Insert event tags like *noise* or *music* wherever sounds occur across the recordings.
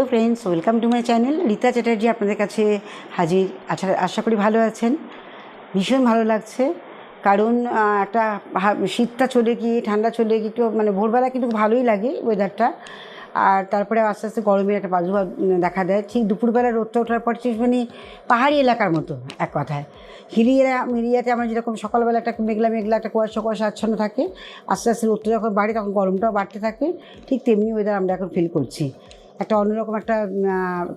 Hello friends, welcome to my channel. Rita Chatterjee আপনাদের কাছে হাজির। আশা আশা করি ভালো আছেন। ভীষণ ভালো লাগছে। কারণ একটা শীতটা চলে গিয়ে, ঠান্ডা চলে গিয়ে একটু মানে ভোরবেলা কিন্তু ভালোই লাগে ওয়েদারটা আর তারপরে আস্তে আস্তে গরমের একটা প্রাদুর্ভাব দেখা দেয়। ঠিক দুপুরবেলা রোদটা ওঠার পর ঠিক মানে পাহাড়ি এলাকার মতো, এক কথায়। হিলি এরিয়া এরিয়াতে আমরা যেরকম সকালবেলা একটা মেঘলা মেঘলা একটা কুয়াশা কুয়াশা আচ্ছন্ন থাকে, আস্তে আস্তে রোদটা যখন বাড়ে তখন গরমটাও বাড়তে থাকে, ঠিক তেমনি ওয়েদার আমরা এখন ফিল করছি। একটা অন্যরকম একটা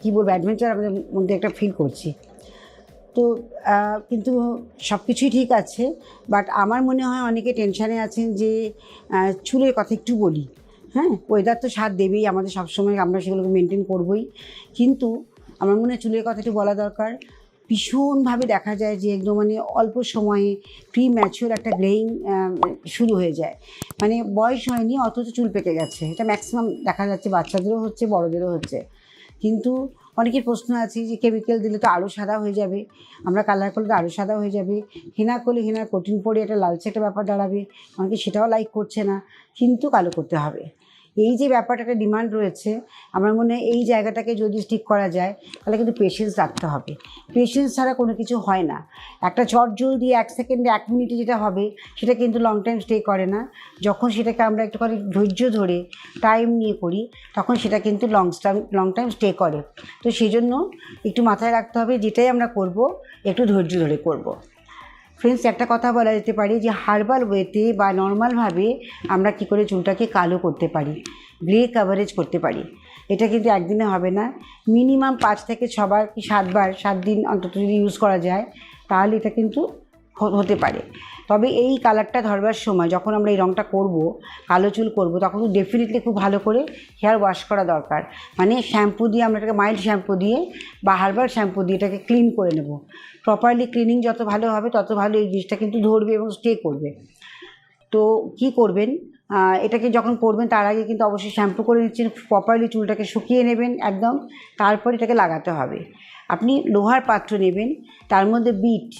কী বলব অ্যাডভেঞ্চার আমাদের মধ্যে একটা ফিল করছি। তো কিন্তু সব কিছুই ঠিক আছে বাট আমার মনে হয় অনেকে টেনশানে আছেন যে চুলের কথা একটু বলি। হ্যাঁ ওয়েদার তো সাথ দেবেই, আমাদের সবসময় আমরা সেগুলোকে মেনটেন করবই। কিন্তু আমার মনে হয় চুলের কথা একটু বলা দরকার। ভীষণভাবে দেখা যায় যে একদম মানে অল্প সময়ে প্রি ম্যাচিওর একটা গ্রেইং শুরু হয়ে যায়। মানে বয়স হয়নি, অথচ চুল পেকে গেছে। এটা ম্যাক্সিমাম দেখা যাচ্ছে বাচ্চাদেরও হচ্ছে, বড়দেরও হচ্ছে। কিন্তু অনেকের প্রশ্ন আছে যে কেমিক্যাল দিলে তো আরও সাদা হয়ে যাবে, আমরা কালার করলে তো আরও সাদা হয়ে যাবে। হেনা করলে হেনার কঠিন পরে একটা লালচে একটা ব্যাপার দাঁড়াবে। অনেকে সেটাও লাইক করছে না, কিন্তু কালো করতে হবে। এই যে ব্যাপারটা একটা ডিমান্ড রয়েছে, আমার মনে হয় এই জায়গাটাকে যদি ঠিক করা যায়, তাহলে কিন্তু পেশেন্স রাখতে হবে। পেশেন্স ছাড়া কোনো কিছু হয় না। একটা চট জল দিয়ে এক সেকেন্ডে এক মিনিটে যেটা হবে, সেটা কিন্তু লং টাইম স্টে করে না। যখন সেটাকে আমরা একটুখানি ধৈর্য ধরে টাইম নিয়ে করি, তখন সেটা কিন্তু long time long time stay করে। তো সেই জন্য একটু মাথায় রাখতে হবে, যেটাই আমরা করব, একটু ধৈর্য ধরে করব। ফ্রেন্ডস একটা কথা বলা যেতে পারে যে হার্বাল ওয়েতে বা নর্মালভাবে আমরা কি করে চুলটাকে কালো করতে পারি গ্রে কাভারেজ করতে পারি। এটা কিন্তু একদিনে হবে না। মিনিমাম পাঁচ থেকে ছবার কি সাতবার, সাত দিন অন্তত যদি ইউজ করা যায়, তাহলে এটা কিন্তু হতে পারে। তবে এই কালারটা ধরবার সময় যখন আমরা এই রঙটা করব, কালো চুল করব, তখন ডেফিনেটলি খুব ভালো করে হেয়ার ওয়াশ করা দরকার। মানে শ্যাম্পু দিয়ে আমরা এটাকে মাইল্ড শ্যাম্পু দিয়ে বা হার্বাল শ্যাম্পু দিয়ে এটাকে ক্লিন করে নেব। প্রপারলি ক্লিনিং যত ভালো হবে, তত ভালো এই জিনিসটা কিন্তু ধরবে এবং স্টে করবে। তো কি করবেন? এটাকে যখন করবেন, তার আগে কিন্তু অবশ্যই শ্যাম্পু করে নিচ্ছেন প্রপারলি চুলটাকে শুকিয়ে নেবেন একদম। তারপর এটাকে লাগাতে হবে। আপনি লোহার পাত্র নেবেন, তার মধ্যে বিট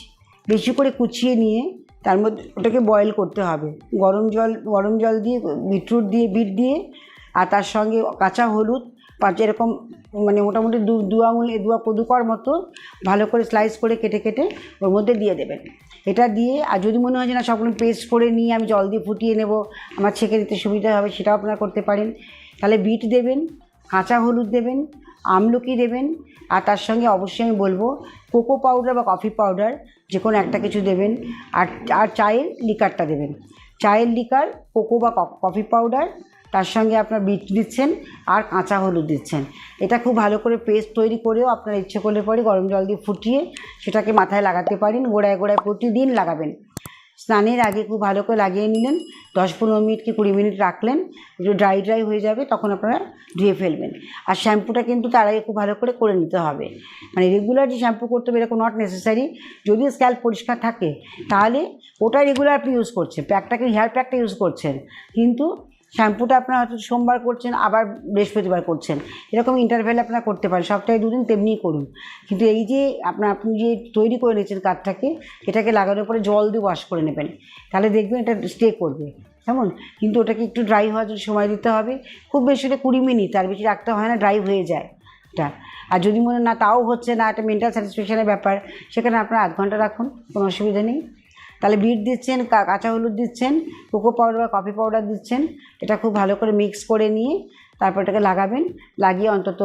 বেশি করে কুচিয়ে নিয়ে তার মধ্যে ওটাকে বয়েল করতে হবে। গরম জল গরম জল দিয়ে, বিটরুট দিয়ে, বিট দিয়ে, আর তার সঙ্গে কাঁচা হলুদ, পাঁচ এরকম মানে মোটামুটি দু দু আঙুল, দু কদুকর মতো ভালো করে স্লাইস করে কেটে কেটে ওর মধ্যে দিয়ে দেবেন। এটা দিয়ে, আর যদি মনে হয় যে না, সবগুলো পেস্ট করে নিয়ে আমি জল দিয়ে ফুটিয়ে নেব, আমার ছেঁকে দিতে সুবিধা হবে, সেটাও আপনারা করতে পারেন। তাহলে বিট দেবেন, কাঁচা হলুদ দেবেন, আমলকি দেবেন আর তার সঙ্গে অবশ্যই আমি বলব কোকো পাউডার বা কফি পাউডার যে কোনো একটা কিছু দেবেন। আর আর চায়ের লিকারটা দেবেন। চায়ের লিকার কোকো বা কফি পাউডার তার সঙ্গে আপনার বিট দিচ্ছেন আর কাঁচা হলুদ দিচ্ছেন। এটা খুব ভালো করে পেস্ট তৈরি করেও আপনার ইচ্ছে করলে পরে গরম জল দিয়ে ফুটিয়ে সেটাকে মাথায় লাগাতে পারেন, গোড়ায় গোড়ায় প্রতিদিন লাগাবেন। স্নানের আগে খুব ভালো করে লাগিয়ে নিলেন। দশ পনেরো মিনিট কি কুড়ি মিনিট রাখলেন। একটু ড্রাই ড্রাই হয়ে যাবে, তখন আপনারা ধুয়ে ফেলবেন। আর শ্যাম্পুটা কিন্তু তার আগে খুব ভালো করে করে নিতে হবে। মানে রেগুলার যে শ্যাম্পু করতে হবে, এরকম নট নেসেসারি যদি স্ক্যাল্প পরিষ্কার থাকে, তাহলে ওটা রেগুলার আপনি ইউজ করছেন। প্যাকটাকে হেয়ার প্যাকটা ইউজ করছেন। কিন্তু শ্যাম্পুটা আপনার হয়তো সোমবার করছেন, আবার বৃহস্পতিবার করছেন। এরকম ইন্টারভেল আপনারা করতে পারেন, সপ্তাহে দুদিন তেমনিই করুন। কিন্তু এই যে আপনার আপনি যে তৈরি করে নিয়েছেন কাঠটাকে, এটাকে লাগানোর পরে জল দিয়ে ওয়াশ করে নেবেন। তাহলে দেখবেন এটা স্টে করবে। কেমন? কিন্তু ওটাকে একটু ড্রাই হওয়ার জন্য সময় দিতে হবে। খুব বেশি হলে কুড়ি মিনিট, তার বেশি রাখতে হয় না ড্রাই হয়ে যায় এটা। আর যদি মনে না, তাও হচ্ছে না একটা মেন্টাল স্যাটিসফ্যাকশনের ব্যাপার, সেখানে আপনার আধ ঘণ্টা রাখুন, কোনো অসুবিধা নেই। তাহলে বিট দিচ্ছেন কাঁচা হলুদ দিচ্ছেন, কোকো পাউডার বা কফি পাউডার দিচ্ছেন, এটা খুব ভালো করে মিক্স করে নিয়ে তারপর এটাকে লাগাবেন, লাগিয়ে অন্তত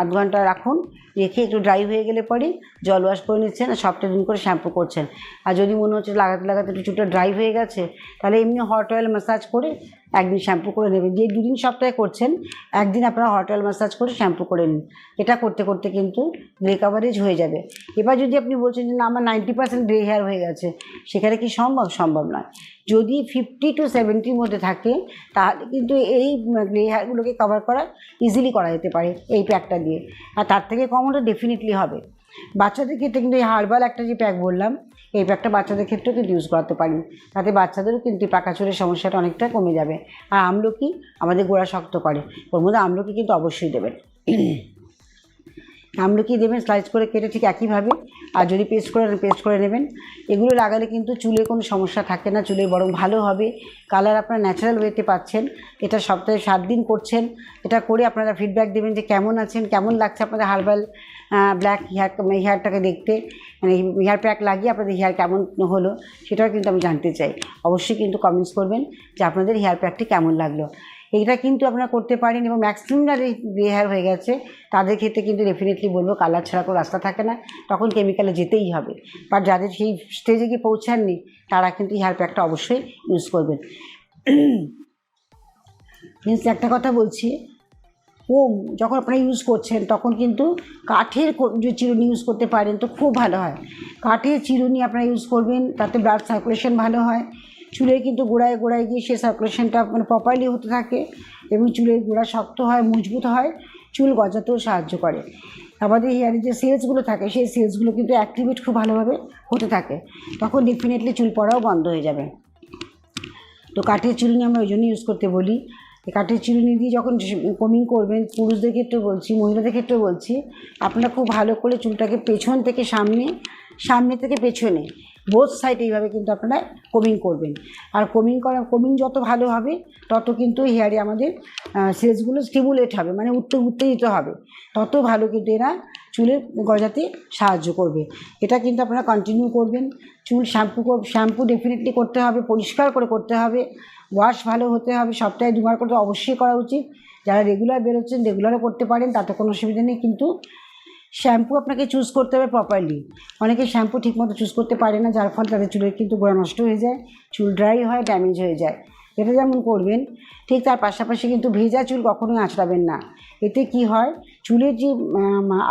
আধ ঘণ্টা রাখুন, রেখে একটু ড্রাই হয়ে গেলে পরে জল ওয়াশ করে নিচ্ছেন আর সপ্তাহে দিন করে শ্যাম্পু করছেন। আর যদি মনে হচ্ছে লাগাতে লাগাতে একটু চুলটা ড্রাই হয়ে গেছে, তাহলে এমনি হট অয়েল ম্যাসাজ করে একদিন শ্যাম্পু করে নেবেন। যে দুদিন সপ্তাহে করছেন, একদিন আপনারা হট অয়েল ম্যাসাজ করে শ্যাম্পু করে নিন। এটা করতে করতে কিন্তু গ্রে কাভারেজ হয়ে যাবে। এবার যদি আপনি বলছেন যে, না, আমার নাইনটি পার্সেন্ট গ্রে হেয়ার হয়ে গেছে সেখানে কি সম্ভব? সম্ভব নয়। যদি ফিফটি টু সেভেন্টির মধ্যে থাকে, তাহলে কিন্তু এই গ্রে হেয়ারগুলোকে কভার করা ইজিলি করা যেতে পারে এই প্যাকটা দিয়ে। আর তার থেকে কম হলে ডেফিনেটলি হবে। বাচ্চাদের ক্ষেত্রে কিন্তু এই হার্বাল একটা যে প্যাক বললাম এই প্যাকটা বাচ্চাদের ক্ষেত্রেও কিন্তু ইউজ করাতে পারি। তাতে বাচ্চাদেরও কিন্তু পাকা পাকাচুরের সমস্যাটা অনেকটা কমে যাবে। আর আমলকি আমাদের গোড়া শক্ত করে। ওর মধ্যে আমলকি কিন্তু অবশ্যই দেবেন। আমলকি দেবেন? স্লাইস করে কেটে ঠিক একইভাবে। আর যদি পেস্ট করে পেস্ট করে নেবেন। এগুলো লাগালে কিন্তু চুলে কোনো সমস্যা থাকে না, চুলে বরং ভালো হবে। কালার আপনারা ন্যাচারাল ওয়েতে পাচ্ছেন। এটা সপ্তাহে সাত দিন করছেন। এটা করে আপনারা ফিডব্যাক দেবেন যে কেমন আছেন, কেমন লাগছে আপনাদের হার্বাল ব্ল্যাক হেয়ার হেয়ারটাকে দেখতে। মানে হেয়ার প্যাক লাগিয়ে আপনাদের হেয়ার কেমন হলো, সেটাও কিন্তু আমি জানতে চাই। অবশ্যই কিন্তু কমেন্টস করবেন যে আপনাদের হেয়ার প্যাকটি কেমন লাগল। এইটা কিন্তু আপনারা করতে পারেন এবং ম্যাক্সিমাম যাদের গ্রে হয়ে গেছে, তাদের ক্ষেত্রে কিন্তু ডেফিনেটলি বলব কালার ছাড়া কোনো রাস্তা থাকে না। তখন কেমিক্যালে যেতেই হবে। বাট যাদের সেই স্টেজে গিয়ে পৌঁছাননি, তারা কিন্তু হেয়ার প্যাকটা অবশ্যই ইউজ করবেন। মিনস একটা কথা বলছি কম যখন আপনারা ইউজ করছেন, তখন কিন্তু কাঠের যে চিরুনি ইউজ করতে পারেন, তো খুব ভালো হয়। কাঠের চিরুনি আপনারা ইউজ করবেন, তাতে ব্লাড সার্কুলেশন ভালো হয়। চুলের কিন্তু গোড়ায় গোড়ায় গিয়ে সে সার্কুলেশনটা মানে প্রপারলি হতে থাকে এবং চুলের গোড়া শক্ত হয়, মজবুত হয়, চুল গজাতেও সাহায্য করে। আমাদের হেয়ারের যে সেলসগুলো থাকে, সেই সেলসগুলো কিন্তু অ্যাক্টিভেট খুব ভালোভাবে হতে থাকে। তখন ডেফিনেটলি চুল পড়াও বন্ধ হয়ে যাবে। তো কাঠের চিরুনি আমরা ওই জন্য ইউজ করতে বলি। কাঠের চিরুনি দিয়ে যখন কমিং করবেন, পুরুষদের ক্ষেত্রেও বলছি, মহিলাদের ক্ষেত্রেও বলছি, আপনারা খুব ভালো করে চুলটাকে পেছন থেকে সামনে সামনে থেকে পেছনে। বোথ সাইড এইভাবে কিন্তু আপনারা কমিং করবেন। আর কমিং করা কমিং যত ভালো হবে, তত কিন্তু হেয়ারে আমাদের সেলসগুলো স্টিমুলেট হবে মানে উত্তে উত্তেজিত হবে। তত ভালো কিন্তু এরা চুলের গজাতে সাহায্য করবে। এটা কিন্তু আপনারা কন্টিনিউ করবেন। চুল শ্যাম্পু শ্যাম্পু ডেফিনেটলি করতে হবে, পরিষ্কার করে করতে হবে। ওয়াশ ভালো হতে হবে, সপ্তাহে দুবার করে অবশ্যই করা উচিত। যারা রেগুলার বেরোচ্ছেন রেগুলারও করতে পারেন, তাতে কোনো অসুবিধা নেই। কিন্তু শ্যাম্পু আপনাকে চুজ করতে হবে প্রপারলি অনেকে শ্যাম্পু ঠিকমতো চুজ করতে পারে না, যার ফলে তাদের চুলের কিন্তু গোড়া নষ্ট হয়ে যায়, চুল ড্রাই হয় ড্যামেজ হয়ে যায়। এটা যেমন করবেন, ঠিক তার পাশাপাশি কিন্তু ভেজা চুল কখনোই আঁচড়াবেন না। এতে কি হয়, চুলের যে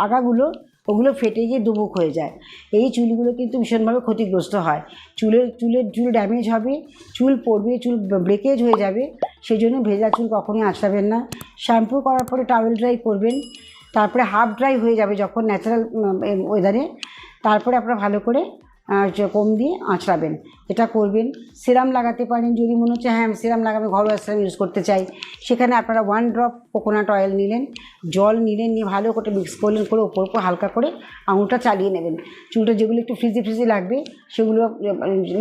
আগাগুলো, ওগুলো ফেটে গিয়ে দুমুখ হয়ে যায়। এই চুলগুলো কিন্তু ভীষণভাবে ক্ষতিগ্রস্ত হয়। চুলের চুলের, চুল ড্যামেজ হবে, চুল পড়বে, চুল ব্রেকেজ হয়ে যাবে সেই জন্য ভেজা চুল কখনোই আঁচড়াবেন না। শ্যাম্পু করার পরে টাওয়েল ড্রাই করবেন। তারপরে হাফ ড্রাই হয়ে যাবে যখন ন্যাচারাল ওয়েদারে তারপরে আপনারা ভালো করে কম দিয়ে আঁচড়াবেন। এটা করবেন। সিরাম লাগাতে পারেন যদি মনে হচ্ছে হ্যাঁ সিরাম লাগাবে ঘরোয়া সিরাম ইউজ করতে চাই। সেখানে আপনারা ওয়ান ড্রপ কোকোনাট অয়েল নিলেন, জল নিলেন, নিয়ে ভালো করে মিক্স করলেন, করে ওপর উপর হালকা করে আঙুলটা চালিয়ে নেবেন। চুলটা যেগুলো একটু ফ্রিজি ফ্রিজি লাগবে, সেগুলো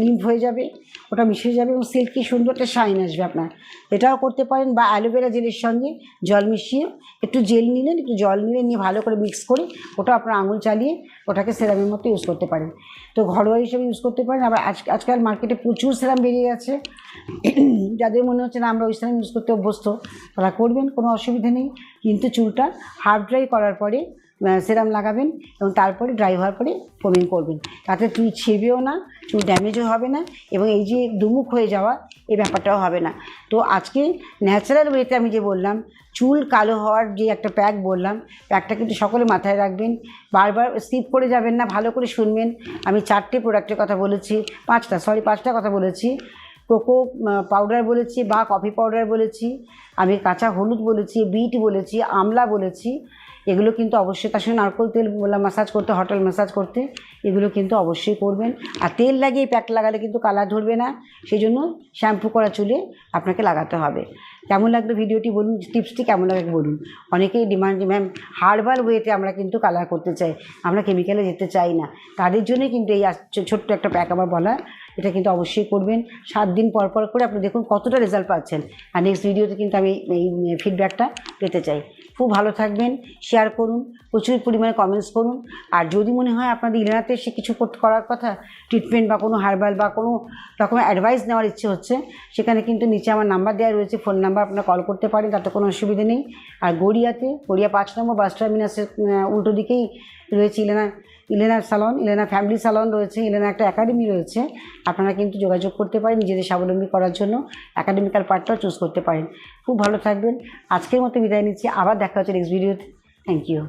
লিম্ফ হয়ে যাবে, ওটা মিশে যাবে এবং সিল্কি সুন্দর একটা শাইন আসবে আপনার। এটাও করতে পারেন বা অ্যালোভেরা জেলের সঙ্গে জল মিশিয়ে একটু জেল নিলেন, একটু জল নিলেন, নিয়ে ভালো করে মিক্স করে ওটা আপনার আঙুল চালিয়ে ওটাকে সেরামের মতো ইউজ করতে পারেন। তো ঘরোয়া হিসেবে ইউজ করতে পারেন। আবার আজ, আজকাল মার্কেটে প্রচুর সেরাম বেরিয়ে গেছে। *clears throat* যাদের মনে হচ্ছে না আমরা ওই সেরাম ইউজ করতে অভ্যস্ত, তারা করবেন, কোনো অসুবিধা নেই। কিন্তু চুলটা হাফ ড্রাই করার পরে সেরাম লাগাবেন এবং তারপরে ড্রাই হওয়ার পরে কমিং করবেন। তাতে চুল ছেবেও না চুল ড্যামেজও হবে না এবং এই যে দুমুখ হয়ে যাওয়া, এই ব্যাপারটাও হবে না। তো আজকে ন্যাচারাল ওয়েতে আমি যে বললাম, চুল কালো হওয়ার যে একটা প্যাক বললাম প্যাকটা কিন্তু সকলে মাথায় রাখবেন। বারবার স্কিপ করে যাবেন না, ভালো করে শুনবেন। আমি চারটে প্রোডাক্টের কথা বলেছি, পাঁচটা সরি পাঁচটা কথা বলেছি। কোকো পাউডার বলেছি বা কফি পাউডার বলেছি। আমি কাঁচা হলুদ বলেছি বিট বলেছি, আমলা বলেছি। এগুলো কিন্তু অবশ্যই তার সঙ্গে নারকোল তেল বললাম ম্যাসাজ করতে হটল ম্যাসাজ করতে, এগুলো কিন্তু অবশ্যই করবেন। আর তেল লাগিয়ে প্যাক লাগালে কিন্তু কালার ধরবে না সেই জন্য শ্যাম্পু করা চুলে আপনাকে লাগাতে হবে। কেমন লাগল ভিডিওটি বলুন টিপসটি কেমন লাগে বলুন। অনেকেই ডিমান্ড ম্যাম হার্বাল ওয়েতে আমরা কিন্তু কালার করতে চাই, আমরা কেমিক্যালে যেতে চাই না। তাদের জন্যই কিন্তু এই ছোট্ট একটা প্যাক আমার বলা, এটা কিন্তু অবশ্যই করবেন। সাত দিন পর পর করে আপনি দেখুন কতটা রেজাল্ট পাচ্ছেন। আর নেক্সট ভিডিওতে কিন্তু আমি এই ফিডব্যাকটা পেতে চাই। খুব ভালো থাকবেন শেয়ার করুন। প্রচুর পরিমাণে কমেন্টস করুন। আর যদি মনে হয় আপনাদের ইলেনাতে এসে কিছু করতে- করার কথা ট্রিটমেন্ট বা কোনো হার্বাল বা কোনো রকমের অ্যাডভাইস নেওয়ার ইচ্ছে হচ্ছে, সেখানে কিন্তু নিচে আমার নাম্বার দেওয়া রয়েছে ফোন নাম্বার আপনারা কল করতে পারেন, তাতে কোনো অসুবিধা নেই। আর গড়িয়াতে, গড়িয়া পাঁচ নম্বর বাস টার্মিনাসের উল্টো দিকেই রয়েছে ইলেনা ইলেনার সালন ইলেনা ফ্যামিলি সালন রয়েছে, ইলেনা একটা একাডেমি রয়েছে। আপনারা কিন্তু যোগাযোগ করতে পারেন নিজেদের স্বাবলম্বী করার জন্য একাডেমিক্যাল পার্টটাও চুজ করতে পারেন। খুব ভালো থাকবেন। আজকের মতো বিদায় নিচ্ছি, আবার দেখা হচ্ছে নেক্সট ভিডিওতে থ্যাংক ইউ